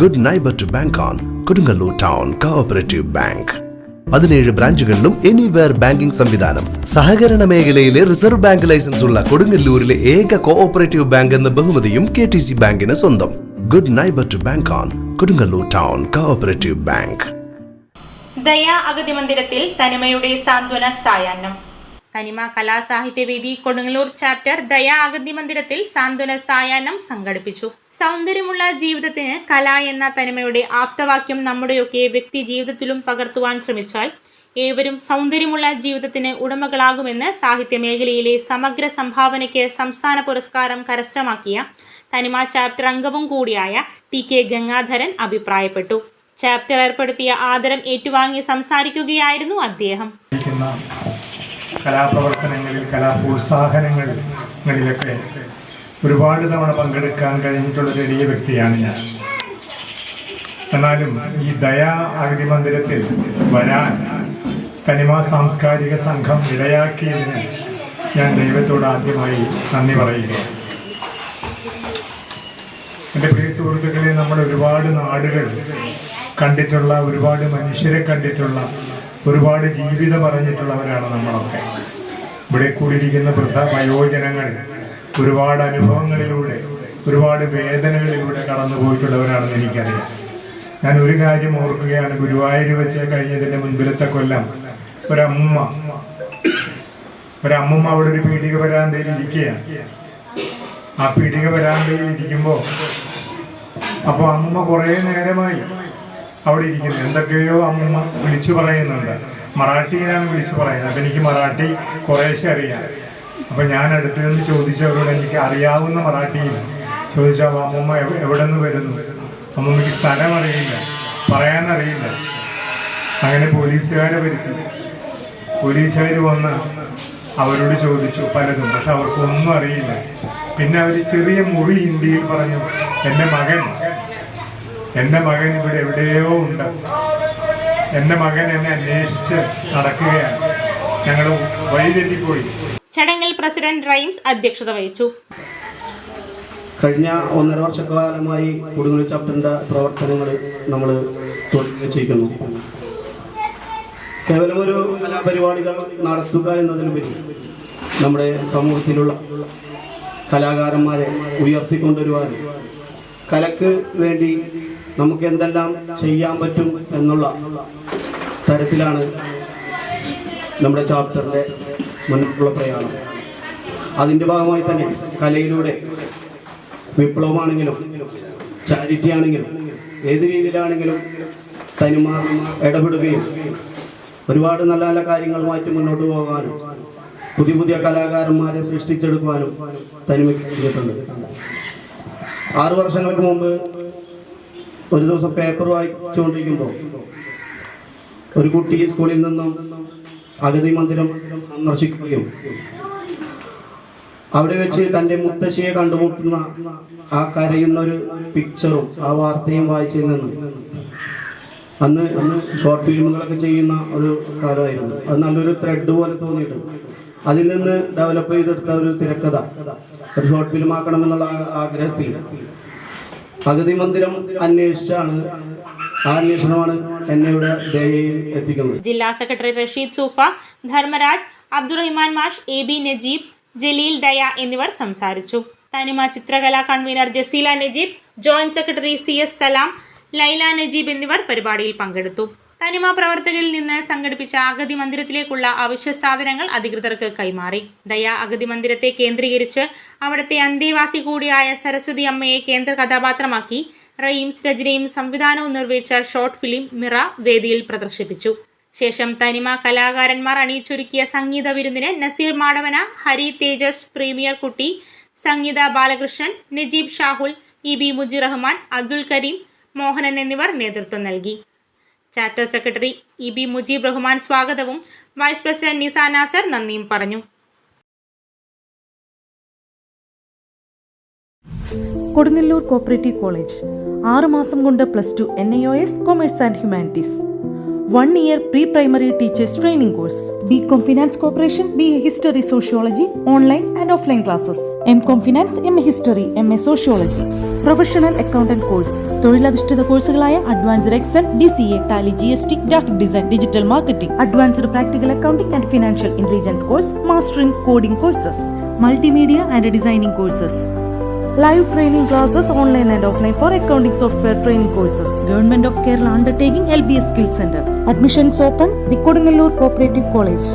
Good neighbour to bank on Kodungallur town cooperative bank പതിനേഴ് ബ്രാഞ്ചുകളിലും anywhere banking സംവിധാനം. സഹകരണ മേഖലയിലെ റിസർവ് ബാങ്ക് ലൈസൻസ് ഉള്ള കൊടുങ്ങല്ലൂരിലെ ഏക കോഓപ്പറേറ്റീവ് ബാങ്ക് എന്ന ബഹുമതിയും കെ ടി സി ബാങ്കിന് സ്വന്തം. Good neighbour to bank on Kodungallur town cooperative bank Daya അഗതി മന്ദിരത്തിൽ തനിമയുടെ സാന്ത്വന സായാഹ്നം. തനിമ കലാസാഹിത്യവേദി കൊടുങ്ങല്ലൂർ ചാപ്റ്റർ ദയ അഗതി മന്ദിരത്തിൽ സാന്ത്വന സായാഹ്നം സംഘടിപ്പിച്ചു. സൗന്ദര്യമുള്ള ജീവിതത്തിന് കല എന്ന തനിമയുടെ ആപ്തവാക്യം നമ്മുടെയൊക്കെ വ്യക്തി ജീവിതത്തിലും പകർത്തുവാൻ ശ്രമിച്ചാൽ ഏവരും സൗന്ദര്യമുള്ള ജീവിതത്തിന് ഉടമകളാകുമെന്ന് സാഹിത്യ മേഖലയിലെ സമഗ്ര സംഭാവനയ്ക്ക് സംസ്ഥാന പുരസ്കാരം കരസ്ഥമാക്കിയ തനിമ ചാപ്റ്റർ അംഗവും കൂടിയായ ടി കെ ഗംഗാധരൻ അഭിപ്രായപ്പെട്ടു. ചാപ്റ്റർ ഏർപ്പെടുത്തിയ ആദരം ഏറ്റുവാങ്ങി സംസാരിക്കുകയായിരുന്നു അദ്ദേഹം. കലാപ്രവർത്തനങ്ങളിൽ കലാപ്രോത്സാഹനങ്ങളിലൊക്കെ ഒരുപാട് തവണ പങ്കെടുക്കാൻ കഴിഞ്ഞിട്ടുള്ള എളിയ വ്യക്തിയാണ് ഞാൻ. എന്നാലും ഈ ദയാ അഗതി മന്ദിരത്തിൽ വരാൻ തനിമ സാംസ്കാരിക സംഘം ഇടയാക്കിയതിന് ഞാൻ ദൈവത്തോട് ആദ്യമായി നന്ദി പറയുകയാണ്. എന്റെ പ്രിയ സുഹൃത്തുക്കളെ നമ്മൾ ഒരുപാട് നാടുകൾ കണ്ടിട്ടുള്ള ഒരുപാട് മനുഷ്യരെ കണ്ടിട്ടുള്ള ഒരുപാട് ജീവിതം പറഞ്ഞിട്ടുള്ളവരാണ് നമ്മളൊക്കെ. ഇവിടെ കൂടിയിരിക്കുന്ന വൃദ്ധ വയോജനങ്ങൾ ഒരുപാട് അനുഭവങ്ങളിലൂടെ ഒരുപാട് വേദനകളിലൂടെ കടന്നു പോയിട്ടുള്ളവരാണെന്ന് എനിക്കറിയാം. ഞാൻ ഒരു കാര്യം ഓർക്കുകയാണ് ഗുരുവായൂർ വെച്ച് കഴിഞ്ഞതിന്റെ മുൻപിലത്തെ കൊല്ലം ഒരമ്മ ഒരമ്മ അവിടെ ഒരു പീടിക വരാന്തയിൽ ഇരിക്കുകയാണ്. ആ പീടിക വരാന്തയിൽ ഇരിക്കുമ്പോൾ അപ്പോൾ അമ്മ കുറേ നേരമായി അവിടെ ഇരിക്കുന്നത് എന്തൊക്കെയോ അമ്മ വിളിച്ചു പറയുന്നുണ്ട്. മറാഠിയിലാണ് വിളിച്ചു പറയുന്നത്. അപ്പം എനിക്ക് മറാഠി കുറേശ്ശെ അറിയാം. അപ്പം ഞാൻ അടുത്ത് നിന്ന് ചോദിച്ചവരോട് എനിക്ക് അറിയാവുന്ന മറാഠിയിൽ ചോദിച്ചാൽ അമ്മമ്മ എവ്- എവിടെ നിന്ന് വരുന്നു? അമ്മമ്മയ്ക്ക് സ്ഥലം അറിയില്ല. പറയാനറിയില്ല അങ്ങനെ പോലീസുകാരെ വരുത്തി. പോലീസുകാർ വന്ന് അവരോട് ചോദിച്ചു പലതും. പക്ഷെ അവർക്കൊന്നും അറിയില്ല. പിന്നെ അവർ ചെറിയ മുറി ഹിന്ദിയിൽ പറഞ്ഞു എന്റെ മകൻ എന്റെ മകൻ ഇവിടെ എവിടെയോ ഉണ്ട്. എന്റെ മകൻ എന്നെ അന്വേഷിച്ച് നടക്കുകയാണ്. ഞങ്ങൾ വഴിതെറ്റിപ്പോയി ചടങ്ങിൽ പ്രസിഡന്റ് റൈംസ് അധ്യക്ഷത വഹിച്ചു. കഴിഞ്ഞ ഒന്നര വർഷക്കാലമായി കൊടുങ്ങല്ലൂർ ചാപ്റ്ററിന്റെ പ്രവർത്തനങ്ങൾ നമ്മൾ തുടങ്ങി വെച്ചിരിക്കുന്നു. കേവലം ഒരു കലാപരിപാടികൾ നടത്തുക എന്നതിലുപരി നമ്മുടെ സമൂഹത്തിലുള്ള കലാകാരന്മാരെ ഉയർത്തിക്കൊണ്ടുവരുവാനും കലക്ക് വേണ്ടി നമുക്ക് എന്തെല്ലാം ചെയ്യാൻ പറ്റും എന്നുള്ള തരത്തിലാണ് നമ്മുടെ ചാപ്റ്ററിന്റെ മുന്നോട്ടുള്ള പ്രയാണം. അതിന്റെ ഭാഗമായി തന്നെ കലയിലൂടെ വിപ്ലവമാണെങ്കിലും ചാരിറ്റി ആണെങ്കിലും ഏത് രീതിയിലാണെങ്കിലും തനിമ ഇടപെടുകയും ഒരുപാട് നല്ല നല്ല കാര്യങ്ങളുമായിട്ട് മുന്നോട്ട് പോകാനും പുതിയ പുതിയ കലാകാരന്മാരെ സൃഷ്ടിച്ചെടുക്കുവാനും തനിമയ്ക്ക് ചെയ്തിട്ടുണ്ട് ആറു വർഷങ്ങൾക്ക് മുമ്പ് ഒരു ദിവസം പേപ്പർ വായിച്ചുകൊണ്ടിരിക്കുമ്പോൾ ഒരു കുട്ടി സ്കൂളിൽ നിന്നും അഗതി മന്ദിരം സന്ദർശിക്കുകയും അവിടെ വെച്ച് തന്റെ മുത്തശ്ശിയെ കണ്ടുമുട്ടുന്ന ആ കരയുന്ന ഒരു പിക്ചറും ആ വാർത്തയും വായിച്ചു നിന്ന് അന്ന് അന്ന് ഷോർട്ട് ഫിലിമുകളൊക്കെ ചെയ്യുന്ന ഒരു കാലമായിരുന്നു. അത് നല്ലൊരു ത്രെഡ് പോലെ തോന്നിയിട്ട് അതിൽ നിന്ന് ഡെവലപ്പ് ചെയ്തെടുത്ത ഒരു തിരക്കഥ. ഒരു ഷോർട്ട് ഫിലിം ആക്കണമെന്നുള്ള ആഗ്രഹത്തിൽ അഗതി മന്ദിരം അന്വേഷിച്ചാണ്. ജില്ലാ സെക്രട്ടറി റഷീദ് സൂഫ ധർമ്മരാജ് അബ്ദുറഹിമാൻ മാഷ് എ ബി നജീബ് ജലീൽ ദയ എന്നിവർ സംസാരിച്ചു. Thanima ചിത്രകലാ convener Jaseela Najeeb joint secretary C S Salam Laila Najeeb എന്നിവർ പരിപാടിയിൽ പങ്കെടുത്തു. തനിമ പ്രവർത്തകരിൽ നിന്ന് സംഘടിപ്പിച്ച അഗതി മന്ദിരത്തിലേക്കുള്ള അവശ്യ സാധനങ്ങൾ അധികൃതർക്ക് കൈമാറി. ദയ അഗതി മന്ദിരത്തെ കേന്ദ്രീകരിച്ച് അവിടുത്തെ അന്തേവാസി കൂടിയായ സരസ്വതി അമ്മയെ കേന്ദ്ര കഥാപാത്രമാക്കി റയീംസ് രചനയും സംവിധാനവും നിർവഹിച്ച ഷോർട്ട് ഫിലിം മിറ വേദിയിൽ പ്രദർശിപ്പിച്ചു. ശേഷം തനിമ കലാകാരന്മാർ അണിയിച്ചൊരുക്കിയ സംഗീത വിരുന്നിന് Naseer Madavana Hari Thejas premier Kutty Sangeetha Balakrishnan Najeeb Shahul E B Muji Rahman Abdul Kareem Mohanan എന്നിവർ നേതൃത്വം നൽകി. Chapter secretary E B Mujeeb Rahman സ്വാഗതവും. വൈസ് പ്രസിഡന്റ് നിസാ നാസർ നന്ദിയും പറഞ്ഞു. കൊടുങ്ങല്ലൂർ കോപ്പറേറ്റീവ് കോളേജ് ആറ് മാസം കൊണ്ട് plus two N I O S commerce and humanities one year pre primary teachers training course B Com finance corporation B A history sociology online and offline classes M Com finance M A history M A sociology professional accountant course. തൊഴിലധിഷ്ഠിത കോഴ്സുകളായ advanced Excel D C A Tally G S T graphic design digital marketing. Advanced practical accounting and financial intelligence course mastering coding courses multimedia and designing courses. Live training classes online and offline for accounting software training courses government of Kerala undertaking L B S skill centre admissions open Kodungallur cooperative college